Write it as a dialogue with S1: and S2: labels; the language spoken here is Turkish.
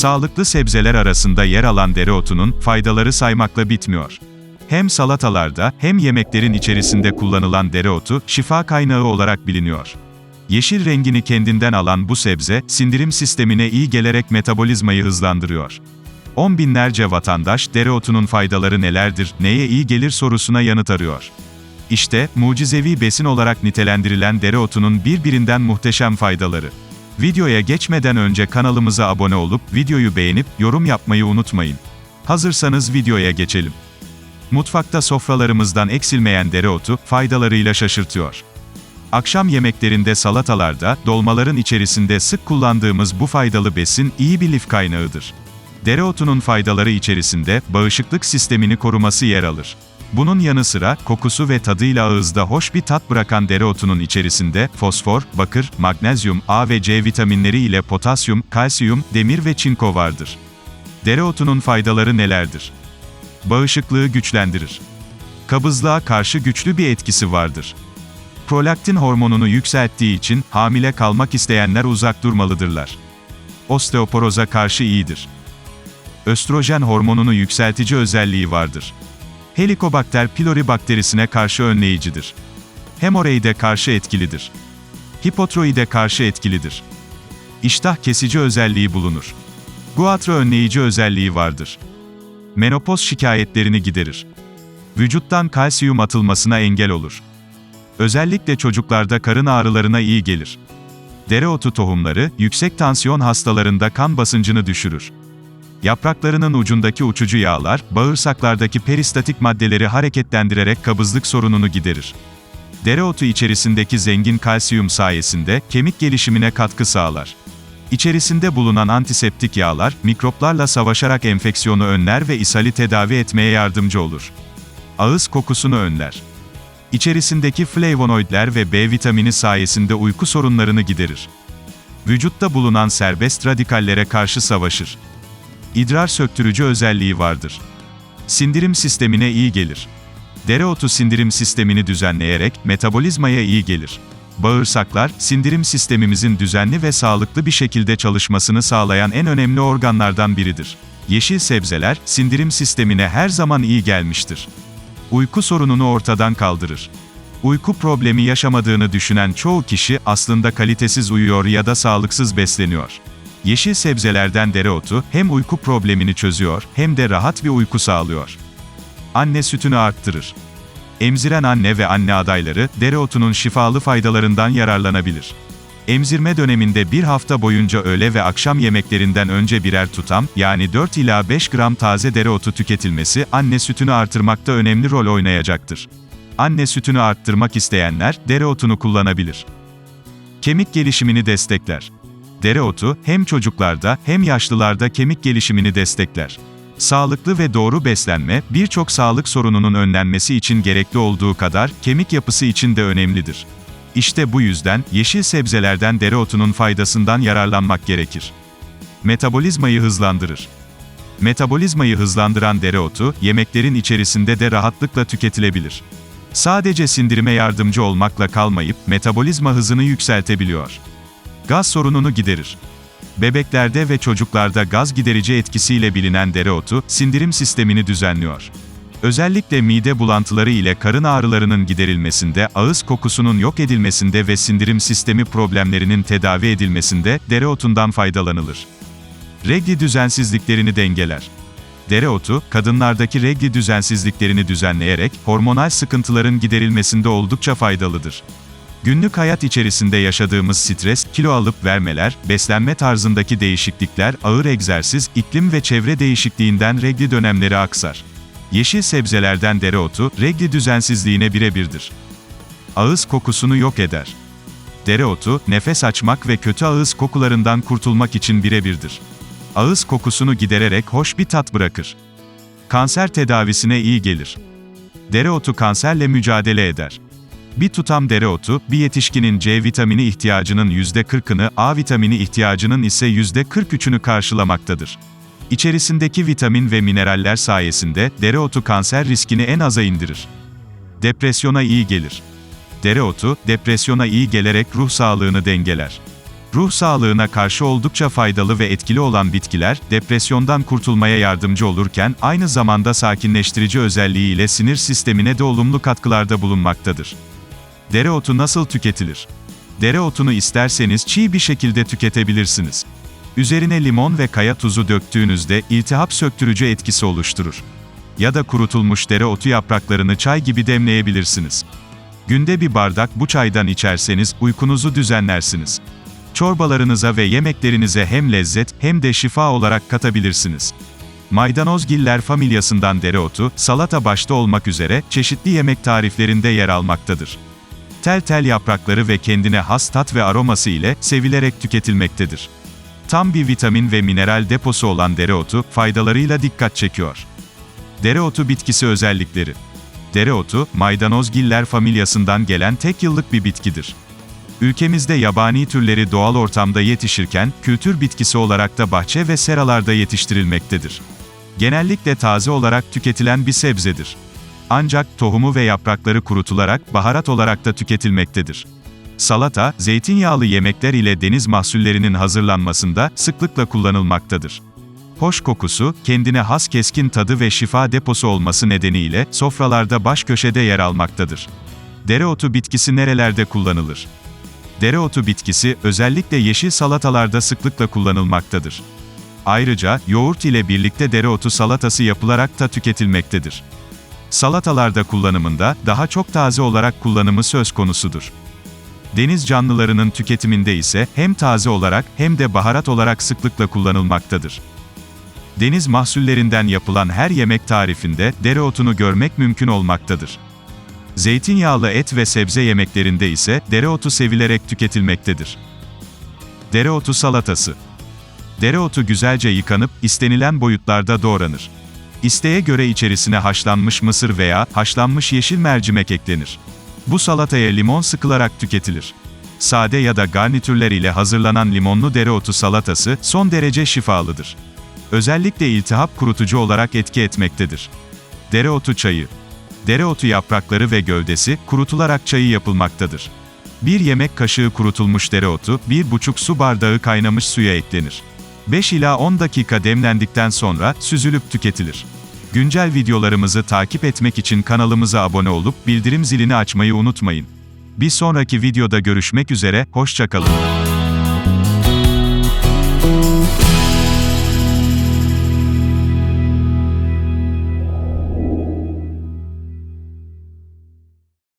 S1: Sağlıklı sebzeler arasında yer alan dereotunun faydaları saymakla bitmiyor. Hem salatalarda hem yemeklerin içerisinde kullanılan dereotu şifa kaynağı olarak biliniyor. Yeşil rengini kendinden alan bu sebze, sindirim sistemine iyi gelerek metabolizmayı hızlandırıyor. On binlerce vatandaş dereotunun faydaları nelerdir, neye iyi gelir sorusuna yanıt arıyor. İşte, mucizevi besin olarak nitelendirilen dereotunun birbirinden muhteşem faydaları. Videoya geçmeden önce kanalımıza abone olup, videoyu beğenip, yorum yapmayı unutmayın. Hazırsanız videoya geçelim. Mutfakta sofralarımızdan eksilmeyen dereotu, faydalarıyla şaşırtıyor. Akşam yemeklerinde salatalarda, dolmaların içerisinde sık kullandığımız bu faydalı besin, iyi bir lif kaynağıdır. Dereotunun faydaları içerisinde, bağışıklık sistemini koruması yer alır. Bunun yanı sıra, kokusu ve tadıyla ağızda hoş bir tat bırakan dereotunun içerisinde, fosfor, bakır, magnezyum, A ve C vitaminleri ile potasyum, kalsiyum, demir ve çinko vardır. Dereotunun faydaları nelerdir? Bağışıklığı güçlendirir. Kabızlığa karşı güçlü bir etkisi vardır. Prolaktin hormonunu yükselttiği için, hamile kalmak isteyenler uzak durmalıdırlar. Osteoporoza karşı iyidir. Östrojen hormonunu yükseltici özelliği vardır. Helicobacter pylori bakterisine karşı önleyicidir. Hemoroide karşı etkilidir. Hipotiroide karşı etkilidir. İştah kesici özelliği bulunur. Guatra önleyici özelliği vardır. Menopoz şikayetlerini giderir. Vücuttan kalsiyum atılmasına engel olur. Özellikle çocuklarda karın ağrılarına iyi gelir. Dereotu tohumları, yüksek tansiyon hastalarında kan basıncını düşürür. Yapraklarının ucundaki uçucu yağlar, bağırsaklardaki peristatik maddeleri hareketlendirerek kabızlık sorununu giderir. Dereotu içerisindeki zengin kalsiyum sayesinde, kemik gelişimine katkı sağlar. İçerisinde bulunan antiseptik yağlar, mikroplarla savaşarak enfeksiyonu önler ve ishali tedavi etmeye yardımcı olur. Ağız kokusunu önler. İçerisindeki flavonoidler ve B vitamini sayesinde uyku sorunlarını giderir. Vücutta bulunan serbest radikallere karşı savaşır. İdrar söktürücü özelliği vardır. Sindirim sistemine iyi gelir. Dereotu sindirim sistemini düzenleyerek metabolizmaya iyi gelir. Bağırsaklar, sindirim sistemimizin düzenli ve sağlıklı bir şekilde çalışmasını sağlayan en önemli organlardan biridir. Yeşil sebzeler, sindirim sistemine her zaman iyi gelmiştir. Uyku sorununu ortadan kaldırır. Uyku problemi yaşamadığını düşünen çoğu kişi aslında kalitesiz uyuyor ya da sağlıksız besleniyor. Yeşil sebzelerden dereotu hem uyku problemini çözüyor hem de rahat bir uyku sağlıyor. Anne sütünü arttırır. Emziren anne ve anne adayları dereotunun şifalı faydalarından yararlanabilir. Emzirme döneminde bir hafta boyunca öğle ve akşam yemeklerinden önce birer tutam, yani 4 ila 5 gram taze dereotu tüketilmesi, anne sütünü artırmakta önemli rol oynayacaktır. Anne sütünü arttırmak isteyenler, dereotunu kullanabilir. Kemik gelişimini destekler. Dereotu, hem çocuklarda hem yaşlılarda kemik gelişimini destekler. Sağlıklı ve doğru beslenme, birçok sağlık sorununun önlenmesi için gerekli olduğu kadar, kemik yapısı için de önemlidir. İşte bu yüzden, yeşil sebzelerden dereotunun faydasından yararlanmak gerekir. Metabolizmayı hızlandırır. Metabolizmayı hızlandıran dereotu, yemeklerin içerisinde de rahatlıkla tüketilebilir. Sadece sindirime yardımcı olmakla kalmayıp, metabolizma hızını yükseltebiliyor. Gaz sorununu giderir. Bebeklerde ve çocuklarda gaz giderici etkisiyle bilinen dereotu, sindirim sistemini düzenliyor. Özellikle mide bulantıları ile karın ağrılarının giderilmesinde, ağız kokusunun yok edilmesinde ve sindirim sistemi problemlerinin tedavi edilmesinde dereotundan faydalanılır. Regli düzensizliklerini dengeler. Dereotu, kadınlardaki regli düzensizliklerini düzenleyerek hormonal sıkıntıların giderilmesinde oldukça faydalıdır. Günlük hayat içerisinde yaşadığımız stres, kilo alıp vermeler, beslenme tarzındaki değişiklikler, ağır egzersiz, iklim ve çevre değişikliğinden regli dönemleri aksar. Yeşil sebzelerden dereotu, regli düzensizliğine birebirdir. Ağız kokusunu yok eder. Dereotu, nefes açmak ve kötü ağız kokularından kurtulmak için birebirdir. Ağız kokusunu gidererek hoş bir tat bırakır. Kanser tedavisine iyi gelir. Dereotu kanserle mücadele eder. Bir tutam dereotu, bir yetişkinin C vitamini ihtiyacının %40'ını, A vitamini ihtiyacının ise %43'ünü karşılamaktadır. İçerisindeki vitamin ve mineraller sayesinde dereotu kanser riskini en aza indirir. Depresyona iyi gelir. Dereotu, depresyona iyi gelerek ruh sağlığını dengeler. Ruh sağlığına karşı oldukça faydalı ve etkili olan bitkiler, depresyondan kurtulmaya yardımcı olurken, aynı zamanda sakinleştirici özelliği ile sinir sistemine de olumlu katkılarda bulunmaktadır. Dereotu nasıl tüketilir? Dereotunu isterseniz çiğ bir şekilde tüketebilirsiniz. Üzerine limon ve kaya tuzu döktüğünüzde iltihap söktürücü etkisi oluşturur. Ya da kurutulmuş dereotu yapraklarını çay gibi demleyebilirsiniz. Günde bir bardak bu çaydan içerseniz uykunuzu düzenlersiniz. Çorbalarınıza ve yemeklerinize hem lezzet hem de şifa olarak katabilirsiniz. Maydanozgiller familyasından dereotu, salata başta olmak üzere çeşitli yemek tariflerinde yer almaktadır. Tel tel yaprakları ve kendine has tat ve aroması ile sevilerek tüketilmektedir. Tam bir vitamin ve mineral deposu olan dereotu, faydalarıyla dikkat çekiyor. Dereotu bitkisi özellikleri. Dereotu, maydanozgiller familyasından gelen tek yıllık bir bitkidir. Ülkemizde yabani türleri doğal ortamda yetişirken, kültür bitkisi olarak da bahçe ve seralarda yetiştirilmektedir. Genellikle taze olarak tüketilen bir sebzedir. Ancak tohumu ve yaprakları kurutularak baharat olarak da tüketilmektedir. Salata, zeytinyağlı yemekler ile deniz mahsullerinin hazırlanmasında sıklıkla kullanılmaktadır. Hoş kokusu, kendine has keskin tadı ve şifa deposu olması nedeniyle sofralarda baş köşede yer almaktadır. Dereotu bitkisi nerelerde kullanılır? Dereotu bitkisi özellikle yeşil salatalarda sıklıkla kullanılmaktadır. Ayrıca yoğurt ile birlikte dereotu salatası yapılarak da tüketilmektedir. Salatalarda kullanımında daha çok taze olarak kullanımı söz konusudur. Deniz canlılarının tüketiminde ise hem taze olarak hem de baharat olarak sıklıkla kullanılmaktadır. Deniz mahsullerinden yapılan her yemek tarifinde dereotunu görmek mümkün olmaktadır. Zeytinyağlı et ve sebze yemeklerinde ise dereotu sevilerek tüketilmektedir. Dereotu salatası. Dereotu güzelce yıkanıp istenilen boyutlarda doğranır. İsteğe göre içerisine haşlanmış mısır veya haşlanmış yeşil mercimek eklenir. Bu salataya limon sıkılarak tüketilir. Sade ya da garnitürler ile hazırlanan limonlu dereotu salatası son derece şifalıdır. Özellikle iltihap kurutucu olarak etki etmektedir. Dereotu çayı. Dereotu yaprakları ve gövdesi kurutularak çayı yapılmaktadır. Bir yemek kaşığı kurutulmuş dereotu, 1,5 su bardağı kaynamış suya eklenir. 5 ila 10 dakika demlendikten sonra süzülüp tüketilir. Güncel videolarımızı takip etmek için kanalımıza abone olup bildirim zilini açmayı unutmayın. Bir sonraki videoda görüşmek üzere, hoşçakalın.